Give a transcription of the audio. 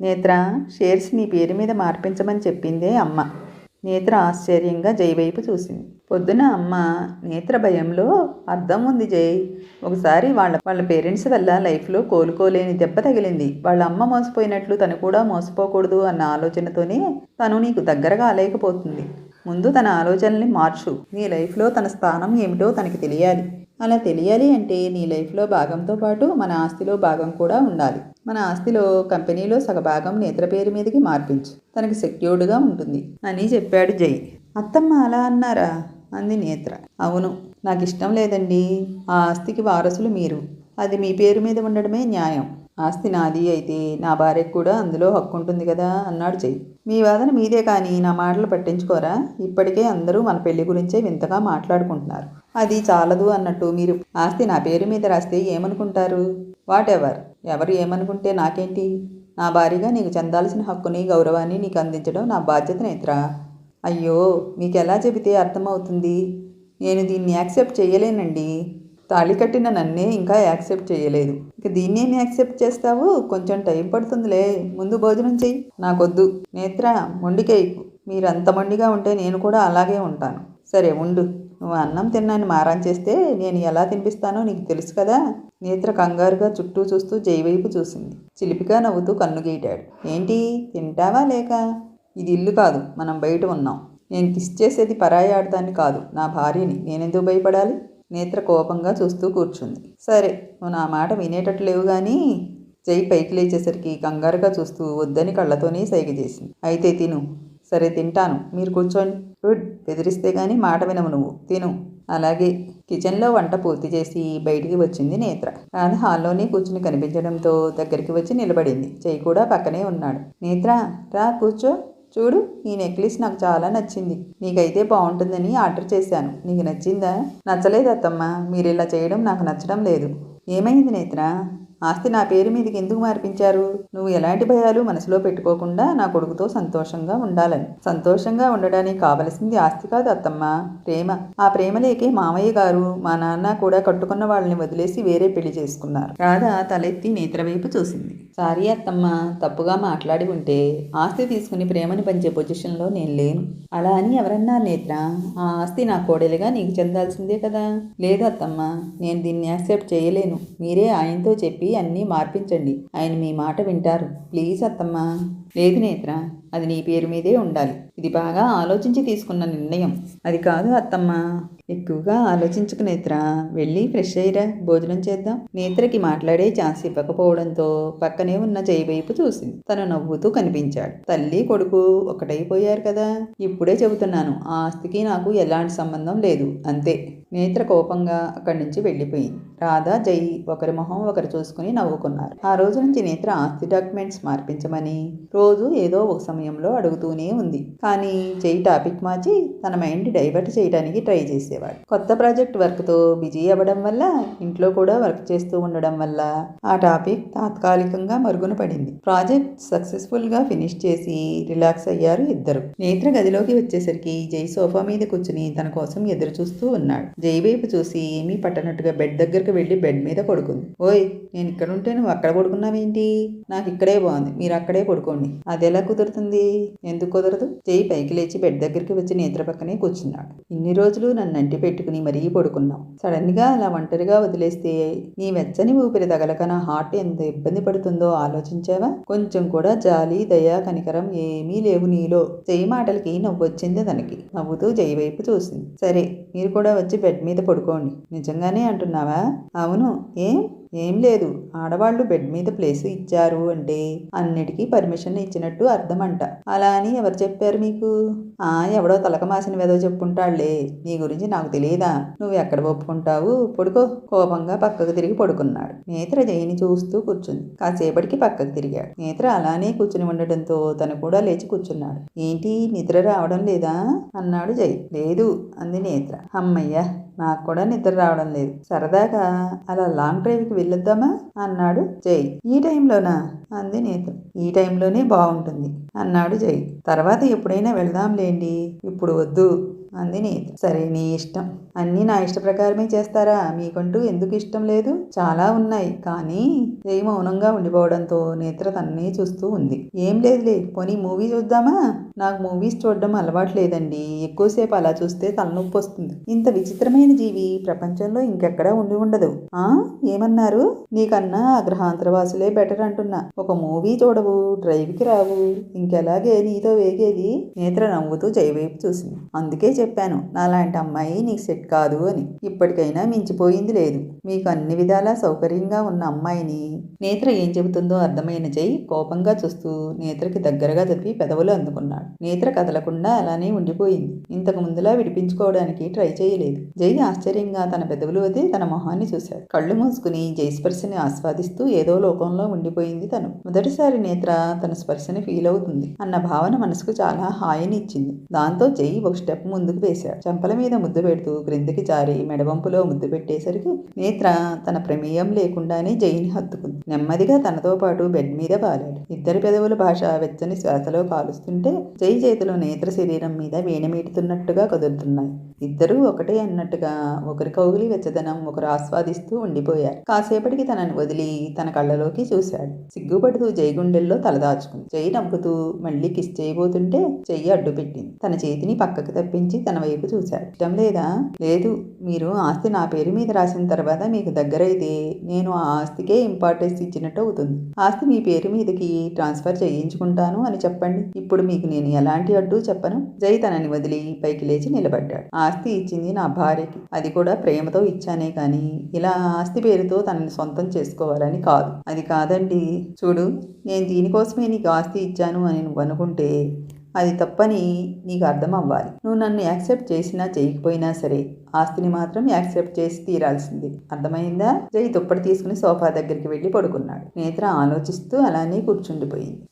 నేత్ర షేర్స్ నీ పేరు మీద మార్పించమని చెప్పిందే అమ్మ. నేత్ర ఆశ్చర్యంగా జై వైపు చూసింది. పొద్దున అమ్మ నేత్ర భయంలో అర్థం ఉంది జై. ఒకసారి వాళ్ళ వాళ్ళ పేరెంట్స్ వల్ల లైఫ్లో కోలుకోలేని దెబ్బ తగిలింది. వాళ్ళ అమ్మ మోసపోయినట్లు తను కూడా మోసపోకూడదు అన్న ఆలోచనతోనే తను నీకు దగ్గరగా అలేకపోతుంది ముందు తన ఆలోచనల్ని మార్చు. నీ లైఫ్లో తన స్థానం ఏమిటో తనకి తెలియాలి. అలా తెలియాలి అంటే నీ లైఫ్లో భాగంతో పాటు మన ఆస్తిలో భాగం కూడా ఉండాలి. మన ఆస్తిలో కంపెనీలో సగభాగం నేత్ర పేరు మీదకి మార్పించు. తనకి సెక్యూర్డ్గా ఉంటుంది. అని చెప్పాడు జై. అత్తమ్మ అలా అన్నారా? అంది నేత్ర. అవును. నాకు ఇష్టం లేదండి. ఆ ఆస్తికి వారసులు మీరు. అది మీ పేరు మీద ఉండడమే న్యాయం. ఆస్తి నాది అయితే నా భార్యకు కూడా అందులో హక్కు ఉంటుంది కదా అన్నాడు జై. మీ వాదన మీదే కానీ నా మాటలు పట్టించుకోరా? ఇప్పటికే అందరూ మన పెళ్ళి గురించే వింతగా మాట్లాడుకుంటున్నారు. అది చాలదు అన్నట్టు మీరు ఆస్తి నా పేరు మీద రాస్తే ఏమనుకుంటారు? వాట్ ఎవర్ ఎవరు ఏమనుకుంటే నాకేంటి? నా భార్యగా నీకు చెందాల్సిన హక్కుని గౌరవాన్ని నీకు అందించడం నా బాధ్యత నేత్ర. అయ్యో మీకు ఎలా చెబితే అర్థమవుతుంది? నేను దీన్ని యాక్సెప్ట్ చేయలేనండి తాళి కట్టిన నన్నే ఇంకా యాక్సెప్ట్ చేయలేదు ఇక దీన్నేం యాక్సెప్ట్ చేస్తావు? కొంచెం టైం పడుతుందిలే. ముందు భోజనం చెయ్యి. నాకొద్దు. నేత్ర మొండికేయకు మీరు అంత మొండిగా ఉంటే నేను కూడా అలాగే ఉంటాను. సరే ఉండు. నువ్వు అన్నం తిన్నాను మారం చేస్తే నేను ఎలా తినిపిస్తానో నీకు తెలుసు కదా. నేత్ర కంగారుగా చుట్టూ చూస్తూ జైవైపు చూసింది. చిలిపిగా నవ్వుతూ కన్ను గీటాడు. ఏంటి? తింటావా లేక? ఇది ఇల్లు కాదు. మనం బయట ఉన్నాం. నేను కిస్ చేసేది పరాయి ఆడదాన్ని కాదు. నా భార్యని నేనెందుకు భయపడాలి? నేత్ర కోపంగా చూస్తూ కూర్చుంది. సరే నువ్వు నా మాట వినేటట్టు లేవు కానీ జై పైకి లేచేసరికి కంగారుగా చూస్తూ వద్దని కళ్ళతోనే సైగ చేసింది. అయితే తిను. సరే తింటాను. మీరు కూర్చోండి. గుడ్. బెదిరిస్తే కానీ మాట వినవు నువ్వు. తిను. అలాగే కిచెన్లో వంట పూర్తి చేసి బయటికి వచ్చింది నేత్ర. రాధ హాల్లోనే కూర్చుని కనిపించడంతో దగ్గరికి వచ్చి నిలబడింది. చెయ్యి కూడా పక్కనే ఉన్నాడు. నేత్ర రా కూర్చో. చూడు ఈ నెక్లెస్ నాకు చాలా నచ్చింది. నీకైతే బాగుంటుందని ఆర్డర్ చేశాను. నీకు నచ్చిందా? నచ్చలేదు అత్తమ్మ. మీరు ఇలా చేయడం నాకు నచ్చడం లేదు. ఏమైంది నేత్ర? ఆస్తి నా పేరు మీదకి ఎందుకు మార్పించారు? నువ్వు ఎలాంటి భయాలు మనసులో పెట్టుకోకుండా నా కొడుకుతో సంతోషంగా ఉండాలని. సంతోషంగా ఉండడానికి కావలసింది ఆస్తి కాదు అత్తమ్మ. ప్రేమ. ఆ ప్రేమ లేకే మామయ్య గారు మా నాన్న కూడా కట్టుకున్న వాళ్ళని వదిలేసి వేరే పెళ్ళి చేసుకున్నారు. రాధ తలెత్తి నేత్ర వైపు చూసింది. సారీ అత్తమ్మ తప్పుగా మాట్లాడి ఉంటే ఆస్తి తీసుకుని ప్రేమను పంచే పొజిషన్లో నేను లేను. అలా అని ఎవరన్నా నేత్ర ఆ ఆస్తి నా కోడలిగా నీకు చెందాల్సిందే కదా? లేదు అత్తమ్మ నేను దీన్ని యాక్సెప్ట్ చేయలేను. మీరే ఆయనతో చెప్పి అన్నీ మార్పించండి. ఆయన మీ మాట వింటారు. ప్లీజ్ అత్తమ్మ. లేదు నేత్ర అది నీ పేరు మీదే ఉండాలి. ఇది బాగా ఆలోచించి తీసుకున్న నిర్ణయం. అది కాదు అత్తమ్మ. ఎక్కువగా ఆలోచించుకు నేత్ర. వెళ్ళి ఫ్రెష్ అయ్యిరా. భోజనం చేద్దాం. నేత్రకి మాట్లాడే ఛాన్స్ ఇవ్వకపోవడంతో పక్కనే ఉన్న చేయి వైపు చూసింది. తను నవ్వుతూ కనిపించాడు. తల్లి కొడుకు ఒకటైపోయారు కదా. ఇప్పుడే చెబుతున్నాను ఆ ఆస్తికి నాకు ఎలాంటి సంబంధం లేదు. అంతే. నేత్ర కోపంగా అక్కడి నుంచి వెళ్ళిపోయింది. రాధా జై ఒకరి మొహం ఒకరు చూసుకుని నవ్వుకున్నారు. ఆ రోజు నుంచి నేత్ర ఆస్తి డాక్యుమెంట్స్ మార్పించమని రోజు ఏదో ఒక సమయంలో అడుగుతూనే ఉంది. కానీ జై టాపిక్ మార్చి తన మైండ్ డైవర్ట్ చేయడానికి ట్రై చేసేవాడు. కొత్త ప్రాజెక్ట్ వర్క్తో బిజీ అవ్వడం వల్ల ఇంట్లో కూడా వర్క్ చేస్తూ ఉండడం వల్ల ఆ టాపిక్ తాత్కాలికంగా మరుగున పడింది. ప్రాజెక్ట్ సక్సెస్ఫుల్గా ఫినిష్ చేసి రిలాక్స్ అయ్యారు ఇద్దరు. నేత్ర గదిలోకి వచ్చేసరికి జై సోఫా మీద కూర్చుని తన కోసం ఎదురు చూస్తూ ఉన్నాడు. జై వైపు చూసి ఏమీ పట్టనట్టుగా బెడ్ దగ్గరకు వెళ్ళి బెడ్ మీద పడుకుంది. ఓయ్ నేను ఇక్కడ ఉంటే నువ్వు అక్కడ పడుకున్నావేంటి? నాకు ఇక్కడే బాగుంది మీరు అక్కడే పడుకోండి. అది ఎలా కుదురుతుంది? ఎందుకు కుదరదు? జై పైకి లేచి బెడ్ దగ్గరికి వచ్చి నేత్ర పక్కనే కూర్చున్నాడు. ఇన్ని రోజులు నన్ను అంటి పెట్టుకుని మరీ పడుకున్నావు. సడన్గా అలా ఒంటరిగా వదిలేస్తే నీ వెచ్చని ఊపిరి తగలక నా హార్ట్ ఎంత ఇబ్బంది పడుతుందో ఆలోచించావా? కొంచెం కూడా జాలి దయ కనికరం ఏమీ లేవు నీలో. జై మాటలకి నవ్వొచ్చింది తనకి. నవ్వుతూ జై వైపు చూసింది. సరే మీరు కూడా వచ్చి బెడ్ మీద పడుకోండి. నిజంగానే అంటున్నావా? అవును. ఏం? ఏం లేదు. ఆడవాళ్ళు బెడ్ మీద ప్లేస్ ఇచ్చారు అంటే అన్నిటికీ పర్మిషన్ ఇచ్చినట్టు అర్థమంట. అలా అని ఎవరు చెప్పారు మీకు? ఆ ఎవడో తలక మాసిన వెదో చెప్పుంటాళ్ళే నీ గురించి నాకు తెలియదా? నువ్వు ఎక్కడ ఒప్పుకుంటావు? పడుకో. కోపంగా పక్కకు తిరిగి పడుకున్నాడు. నేత్ర జైని చూస్తూ కూర్చుంది. కాసేపటికి పక్కకు తిరిగాడు. నేత్ర అలానే కూర్చుని ఉండడంతో తను కూడా లేచి కూర్చున్నాడు. ఏంటి? నిద్ర రావడం లేదా? అన్నాడు జై లేదు అంది నేత్ర. అమ్మయ్య నాకు కూడా నిద్ర రావడం లేదు. సరదాగా అలా లాంగ్ డ్రైవ్కి వెళ్ళొద్దామా? అన్నాడు జై ఈ టైంలోనా? అంది నేత ఈ టైంలోనే బాగుంటుంది అన్నాడు జై తర్వాత ఎప్పుడైనా వెళదాంలేండి. ఇప్పుడు వద్దు. అంది నేత్ర సరే నీ ఇష్టం. అన్నీ నా ఇష్ట ప్రకారమే చేస్తారా? మీకంటూ ఎందుకు ఇష్టం లేదు? చాలా ఉన్నాయి. కానీ ఏ మౌనంగా ఉండిపోవడంతో నేత్ర తన్నే చూస్తూ ఉంది. ఏం లేదులే పోనీ మూవీ చూద్దామా? నాకు మూవీస్ చూడడం అలవాటు లేదండి. ఎక్కువసేపు అలా చూస్తే తలనొప్పి వస్తుంది. ఇంత విచిత్రమైన జీవి ప్రపంచంలో ఇంకెక్కడా ఉండి ఉండదు. ఆ? ఏమన్నారు? నీకన్నా ఆ గ్రహాంతరవాసులే బెటర్ అంటున్నా. ఒక మూవీ చూడవు డ్రైవ్కి రావు. ఇంకెలాగే నీతో వేగేది? నేత్ర నవ్వుతూ జయవైపు చూసింది. అందుకే చెప్పాను. నాలాంటి అమ్మాయి నీకు సెట్ కాదు అని. ఇప్పటికైనా మించిపోయింది లేదు. మీకు అన్ని విధాలా సౌకర్యంగా ఉన్న అమ్మాయిని నేత్ర ఏం చెబుతుందో అర్థమైన జై కోపంగా చూస్తూ నేత్రకి దగ్గరగా చదివి పెదవులు అందుకున్నాడు. నేత్ర కదలకుండా అలానే ఉండిపోయింది. ఇంతకు ముందులా విడిపించుకోవడానికి ట్రై చేయలేదు. జై ఆశ్చర్యంగా తన పెదవులు వదిలి తన మొహాన్ని చూశాడు. కళ్ళు మూసుకుని జై స్పర్శని ఆస్వాదిస్తూ ఏదో లోకంలో ఉండిపోయింది తను. మొదటిసారి నేత్ర తన స్పర్శని ఫీల్ అవుతుంది అన్న భావన మనసుకు చాలా హాయిని ఇచ్చింది దాంతో జై ఒక స్టెప్ ముందు ముందుకు వేశాడు. చెంపల మీద ముద్దు పెడుతూ క్రిందికి జారి మెడవంపులో ముద్దు పెట్టేసరికి నేత్ర తన ప్రమేయం లేకుండానే జైని హత్తుకుంది. నెమ్మదిగా తనతో పాటు బెడ్ మీద బాలాడు ఇద్దరి పెదవుల భాష వెచ్చని శ్వాసలో కాలుస్తుంటే జై చేతిలో నేత్ర శరీరం మీద వీణమీటుతున్నట్టుగా కదులుతున్నాయి. ఇద్దరూ ఒకటే అన్నట్టుగా ఒకరి కౌగిలి వెచ్చదనం ఒకరు ఆస్వాదిస్తూ ఉండిపోయారు. కాసేపటికి తనని వదిలి తన కళ్ళలోకి చూశాడు. సిగ్గుపడుతూ జై గుండెల్లో తలదాచుకుంది జై నవ్వుతూ మళ్ళీ కిస్ చేయబోతుంటే చెయ్యి అడ్డు పెట్టింది. తన చేతిని పక్కకు తప్పించి తన వైపు చూశాడు. ఇష్టం లేదా? లేదు. మీరు ఆస్తి నా పేరు మీద రాసిన తర్వాత మీకు దగ్గరైతే నేను ఆ ఆస్తికే ఇంపార్టెన్స్ ఇచ్చినట్టు అవుతుంది. ఆస్తి మీ పేరు మీదకి ట్రాన్స్ఫర్ చేయించుకుంటాను అని చెప్పండి. ఇప్పుడు మీకు నేను ఎలాంటి అడ్డు చెప్పను. జై తనని వదిలి పైకి లేచి నిలబడ్డాడు. ఆస్తి ఇచ్చింది నా భార్యకి. అది కూడా ప్రేమతో ఇచ్చానే కానీ ఇలా ఆస్తి పేరుతో తనని సొంతం చేసుకోవాలని కాదు. అది కాదండి. చూడు నేను దీనికోసమే నీకు ఆస్తి ఇచ్చాను అని నువ్వు అనుకుంటే అది తప్పని నీకు అర్థం అవ్వాలి నువ్వు నన్ను యాక్సెప్ట్ చేసినా చేయకపోయినా సరే ఆస్తిని మాత్రం యాక్సెప్ట్ చేసి తీరాల్సింది. అర్థమైందా? జై దుప్పటి తీసుకుని సోఫా దగ్గరికి వెళ్ళి పడుకున్నాడు. నేత్ర ఆలోచిస్తూ అలానే కూర్చుండిపోయింది.